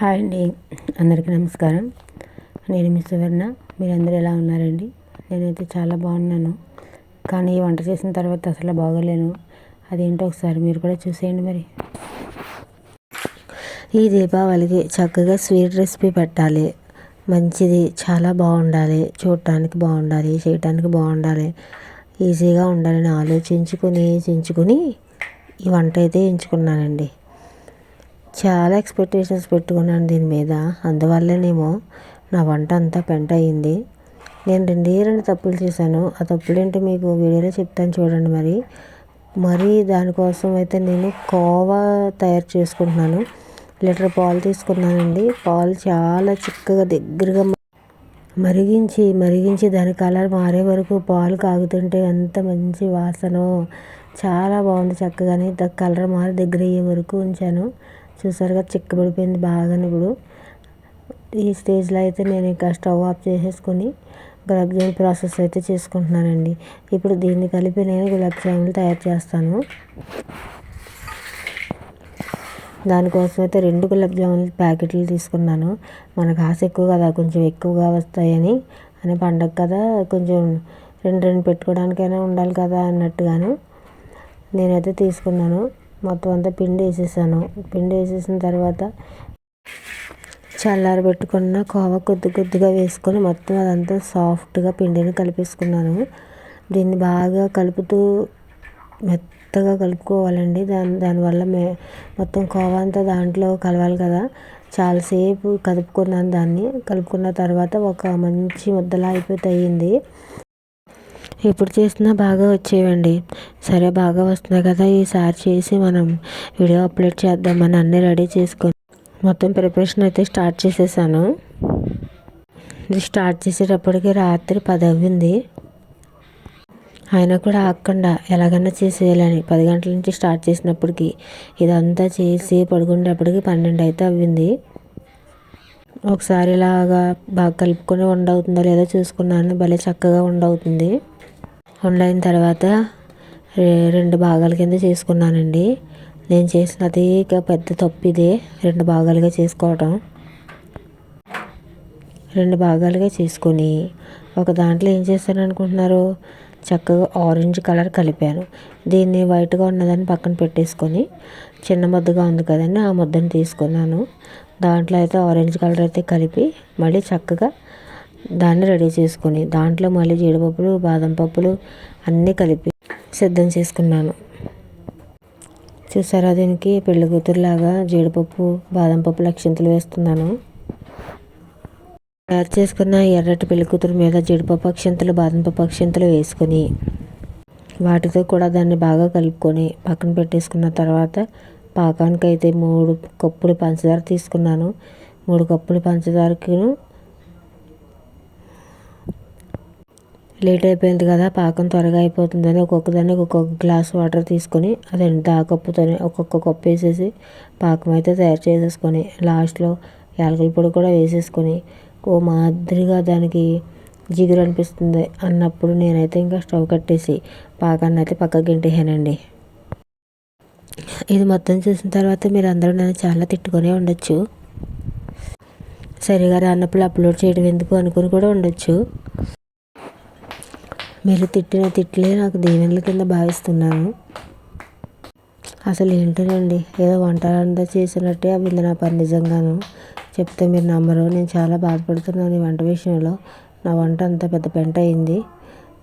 Hi అండి. అందరికీ నమస్కారం. నేను మీ సువర్ణ. మీరందరూ ఎలా ఉన్నారండి? నేనైతే చాలా బాగున్నాను. కానీ ఈ వంట చేసిన తర్వాత అసలు బాగోలేను. అదేంటో ఒకసారి మీరు కూడా చూసేయండి మరి. ఈ దీపావళికి చక్కగా స్వీట్ రెసిపీ పెట్టాలి. మంచిది చాలా బాగుండాలి. చూడటానికి బాగుండాలి చేయటానికి బాగుండాలి. ఈజీగా ఉండాలని ఆలోచించుకుని చించుకుని ఈ వంట అయితే ఎంచుకున్నానండి. చాలా ఎక్స్పెక్టేషన్స్ పెట్టుకున్నాను దీని మీద. అందువల్లనేమో నా వంట అంతా పెంట అయింది. నేను రెండే రెండు తప్పులు చేశాను. ఆ తప్పులేంటో మీకు వీడియోలో చెప్తాను చూడండి మరి. మరి దానికోసం అయితే నేను కోవా తయారు చేసుకుంటున్నాను. లీటర్ పాలు తీసుకున్నానండి. పాలు చాలా చిక్కగా దగ్గరగా మరిగించి మరిగించి దాని కలర్ మారే వరకు పాలు కాగుతుంటే ఎంత మంచి వాసన. చాలా బాగుంది చక్కగానే. కలర్ మారి దగ్గర అయ్యే వరకు ఉంచాను. చూసారుగా చిక్కబడిపోయింది బాగా ఇప్పుడు. ఈ స్టేజ్లో అయితే నేను ఇంకా స్టవ్ ఆఫ్ చేసేసుకొని గులాబ్ జామున్ ప్రాసెస్ అయితే చేసుకుంటున్నానండి. ఇప్పుడు దీన్ని కలిపి నేను గులాబ్ జామున్ తయారు చేస్తాను. దానికోసం అయితే రెండు గులాబ్ జాములు ప్యాకెట్లు తీసుకున్నాను. మనకు ఆశ ఎక్కువ కదా కొంచెం ఎక్కువగా వస్తాయని. అని పండగ కదా కొంచెం రెండు రెండు పెట్టుకోవడానికైనా ఉండాలి కదా అన్నట్టుగాను నేనైతే తీసుకున్నాను. మొత్తం అంతా పిండి వేసేసాను. పిండి వేసేసిన తర్వాత చల్లారబెట్టుకున్న కోవ కొద్ది కొద్దిగా వేసుకొని మొత్తం అదంతా సాఫ్ట్గా పిండిని కలిపేసుకున్నాను. దీన్ని బాగా కలుపుతూ మెత్తగా కలుపుకోవాలండి. దాని దానివల్ల మే మొత్తం కోవ అంతా దాంట్లో కలవాలి కదా. చాలాసేపు కలుపుకున్నాను దాన్ని. కలుపుకున్న తర్వాత ఒక మంచి ముద్దలా అయిపోతే అయ్యింది. ఎప్పుడు చేసినా బాగా వచ్చేవండి. సరే బాగా వస్తున్నాయి కదా ఈసారి చేసి మనం వీడియో అప్లోడ్ చేద్దామని అన్నీ రెడీ చేసుకొని మొత్తం ప్రిపరేషన్ అయితే స్టార్ట్ చేసేసాను. ఇది స్టార్ట్ చేసేటప్పటికి రాత్రి పది అవ్వింది అయినా కూడా ఆగకుండా ఎలాగన్నా చేసేయాలని పది గంటల నుంచి స్టార్ట్ చేసినప్పటికి ఇదంతా చేసి పడుకునేటప్పటికి పన్నెండు అయితే అవ్వింది. ఒకసారి ఇలాగా బాగా కలుపుకొని ఉండవుతుందో లేదో చూసుకున్నాను. భలే చక్కగా ఉండవుతుంది తర్వాత రెండు భాగాల కింద చేసుకున్నానండి. నేను చేసినది ఇక పెద్ద తప్పు ఇదే రెండు భాగాలుగా చేసుకోవటం. రెండు భాగాలుగా చేసుకొని ఒక దాంట్లో ఏం చేశాను అనుకుంటున్నారు చక్కగా ఆరెంజ్ కలర్ కలిపాను. దీన్ని వైట్గా ఉన్నదాన్ని పక్కన పెట్టేసుకొని చిన్న ముద్దగా ఉంది కదండి ఆ ముద్దని తీసుకున్నాను. దాంట్లో అయితే ఆరెంజ్ కలర్ అయితే కలిపి మళ్ళీ చక్కగా దాన్ని రెడీ చేసుకొని దాంట్లో మళ్ళీ జీడిపప్పులు బాదం పప్పులు అన్నీ కలిపి సిద్ధం చేసుకున్నాను. చూసారా దీనికి పెళ్ళి కూతురులాగా జీడిపప్పు బాదం పప్పు లక్షింతలు వేస్తున్నాను. తయారు చేసుకున్న ఎర్రటి పెళ్ళి కూతురు మీద జీడిపప్పు అక్షింతలు బాదం పప్పు అక్షింతలు వేసుకొని వాటితో కూడా దాన్ని బాగా కలుపుకొని పక్కన పెట్టేసుకున్న తర్వాత పాకానికి అయితే మూడు కప్పులు పంచదార తీసుకున్నాను. మూడు కప్పులు పంచదారకి లేట్ అయిపోయింది కదా పాకం త్వరగా అయిపోతుందని ఒక్కొక్క దాన్ని ఒక్కొక్క గ్లాస్ వాటర్ తీసుకొని అదంతా ఆ కప్పుతోనే ఒక్కొక్క కప్పు వేసేసి పాకం అయితే తయారు చేసేసుకొని లాస్ట్లో యాలకుల పొడి కూడా వేసేసుకొని ఓ మాదిరిగా దానికి జిగురు అనిపిస్తుంది అన్నప్పుడు నేనైతే ఇంకా స్టవ్ కట్టేసి పాకాన్ని అయితే పక్కకి గెంటేసానండి. ఇది మొత్తం చూసిన తర్వాత మీరు అందరూ నన్ను చాలా తిట్టుకునే ఉండొచ్చు. సరిగా రానప్పుడు అప్లోడ్ చేయడం ఎందుకు అనుకుని కూడా ఉండొచ్చు. మీరు తిట్టిన తిట్లే నాకు దీవెనల కింద భావిస్తున్నాను. అసలు ఏంటోనండి ఏదో వంటలంతా చేసినట్టే అవి నా పని నిజంగాను. చెప్తే మీరు నమ్మరు నేను చాలా బాధపడుతున్నాను ఈ వంట విషయంలో. నా వంట అంతా పెద్ద పెంట అయింది.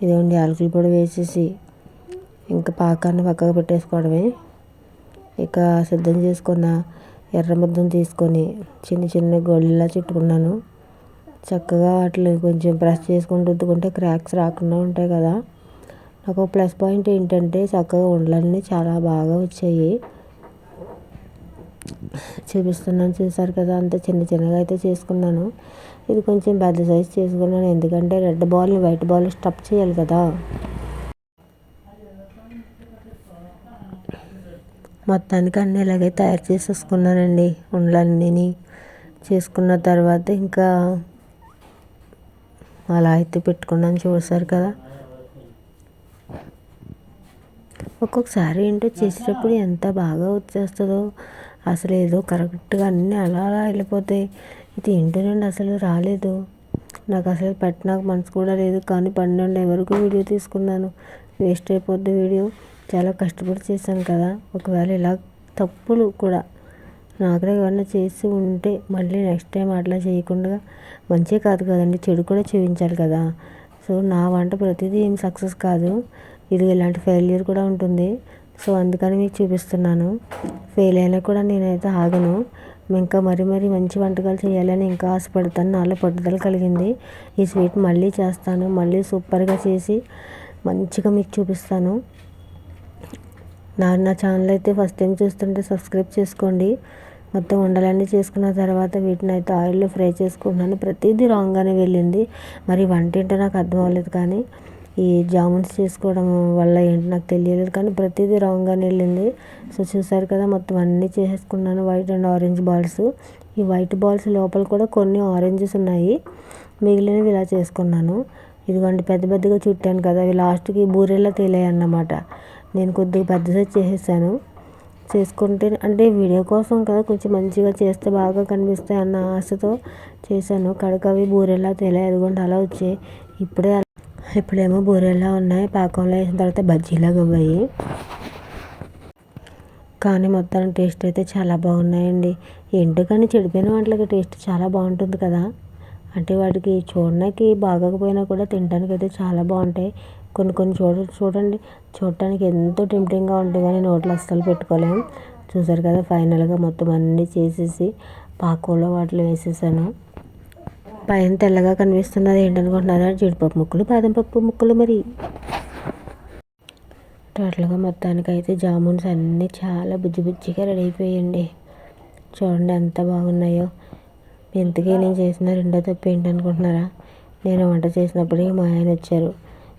ఇదిగోండి యాలకుల పొడి వేసేసి ఇంకా పాకాన్ని పక్కకు పెట్టేసుకోవడమే. ఇక సిద్ధం చేసుకున్న ఎర్ర ముద్దను తీసుకొని చిన్న చిన్న గోళ్ళలా చుట్టుకున్నాను. చక్కగా వాటిని కొంచెం ప్రెస్ చేసుకుంటూ రుద్దుకుంటే క్రాక్స్ రాకుండా ఉంటాయి కదా. నాకు ప్లస్ పాయింట్ ఏంటంటే చక్కగా ఉండలన్నీ చాలా బాగా వచ్చాయి. చూపిస్తున్నాను చూసారు కదా అంత చిన్న చిన్నగా అయితే చేసుకున్నాను. ఇది కొంచెం పెద్ద సైజ్ చేసుకున్నాను. ఎందుకంటే రెడ్ బాల్ని వైట్ బాల్ స్టప్ చేయాలి కదా. మొత్తానికి అన్నీ ఇలాగే తయారు చేసేసుకున్నానండి ఉండలన్నీ చేసుకున్న తర్వాత ఇంకా అలా అయితే పెట్టుకున్నాను చూసారు కదా. ఒక్కొక్కసారి ఏంటో చేసేటప్పుడు ఎంత బాగా వచ్చేస్తుందో అసలు ఏదో కరెక్ట్గా అన్నీ అలా అలా వెళ్ళిపోతాయి. ఇది ఏంటో నుండి అసలు రాలేదు. నాకు అసలు పెట్టడానికి మనసు కూడా లేదు. కానీ పన్నెండు వరకు వీడియో తీసుకున్నాను. వేస్ట్ అయిపోద్ది వీడియో. చాలా కష్టపడి చేశాను కదా. ఒకవేళ ఇలా తప్పులు కూడా నాకు ఏమన్నా చేసి ఉంటే మళ్ళీ నెక్స్ట్ టైం అట్లా చేయకుండా మంచి కాదు కదండి చెడు కూడా చూపించాలి కదా. సో నా వంట ప్రతిదీ ఏం సక్సెస్ కాదు. ఇది ఇలాంటి ఫెయిల్యూర్ కూడా ఉంటుంది. సో అందుకని మీకు చూపిస్తున్నాను. ఫెయిల్ అయినా కూడా నేనైతే ఆగను. ఇంకా మరి మరి మంచి వంటకాలు చేయాలని ఇంకా ఆశపడతాను. నాలో పట్టుదల కలిగింది. ఈ స్వీట్ మళ్ళీ చేస్తాను. మళ్ళీ సూపర్గా చేసి మంచిగా మీకు చూపిస్తాను. నా నా ఛానల్ అయితే ఫస్ట్ టైం చూస్తుంటే సబ్స్క్రైబ్ చేసుకోండి. మొత్తం ఉండలన్నీ చేసుకున్న తర్వాత వీటిని అయితే ఆయిల్లో ఫ్రై చేసుకుంటున్నాను. ప్రతిదీ రాంగ్గానే వెళ్ళింది. మరి వంట ఏంటో నాకు అర్థం అవ్వలేదు కానీ ఈ జామున్స్ చేసుకోవడం వల్ల ఏంటి నాకు తెలియలేదు కానీ ప్రతిదీ రాంగ్గానే వెళ్ళింది. సో చూసారు కదా మొత్తం అన్నీ చేసేసుకున్నాను. వైట్ అండ్ ఆరెంజ్ బాల్స్ ఈ వైట్ బాల్స్ లోపల కూడా కొన్ని ఆరెంజెస్ ఉన్నాయి. మిగిలినవి ఇలా చేసుకున్నాను. ఇదిగోండి పెద్ద పెద్దగా చుట్టాను కదా. అవి లాస్ట్కి బూరెలా తేలాయి అన్నమాట. నేను కొద్దిగా పెద్దదే చేసేసాను. చేసుకుంటే అంటే వీడియో కోసం కదా కొంచెం మంచిగా చేస్తే బాగా కనిపిస్తాయి అన్న ఆశతో చేశాను. కడకవి బూరెలా తేలాయి. అదిగోండి అలా వచ్చాయి. ఇప్పుడే ఇప్పుడేమో బూరెలా ఉన్నాయి. పాకంలో వేసిన తర్వాత బజ్జీలాగా అవ్వాయి. కానీ మొత్తం టేస్ట్ అయితే చాలా బాగున్నాయండి. ఎందుకని చెడిపోయిన వంటలకి టేస్ట్ చాలా బాగుంటుంది కదా. అంటే వాటికి చూడడానికి బాగోకపోయినా కూడా తినడానికి అయితే చాలా బాగుంటాయి. కొన్ని కొన్ని చూడ చూడండి. చూడటానికి ఎంతో టెంప్టింగ్గా ఉంటాయి కానీ నోట్లో అస్సలు పెట్టుకోలేము చూసారు కదా ఫైనల్గా మొత్తం అన్నీ చేసేసి పాకోలో వాటిలో వేసేసాను. పైన తెల్లగా కనిపిస్తున్నది ఏంటనుకుంటున్నారా? జీడిపప్పు ముక్కలు బాదం పప్పు ముక్కలు మరి. టోటల్గా మొత్తానికి అయితే జామున్స్ అన్నీ చాలా బుజ్జి బుజ్జిగా రెడీ అయిపోయాయండి. చూడండి ఎంత బాగున్నాయో. ఇంతకీ నేను చేసిన రెండో తప్పు ఏంటనుకుంటున్నారా? నేను వంట చేసినప్పుడు మా ఆయన వచ్చారు.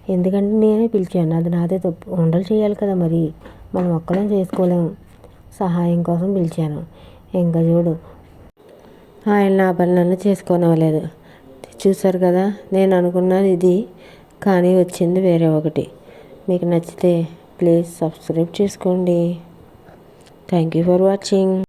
ఎందుకంటే నేనే పిలిచాను. అది నాదే తప్పు. వంటలు చేయాలి కదా మరి. మనం ఒక్కరం చేసుకోలేము సహాయం కోసం పిలిచాను. ఇంకా చూడు. ఆయన నా పని నన్ను చేసుకోనివ్వలేదు. చూసారు కదా? నేను అనుకున్నాను ఇది. కానీ వచ్చింది వేరే ఒకటి. మీకు నచ్చితే ప్లీజ్ సబ్స్క్రైబ్ చేసుకోండి. Thank you for watching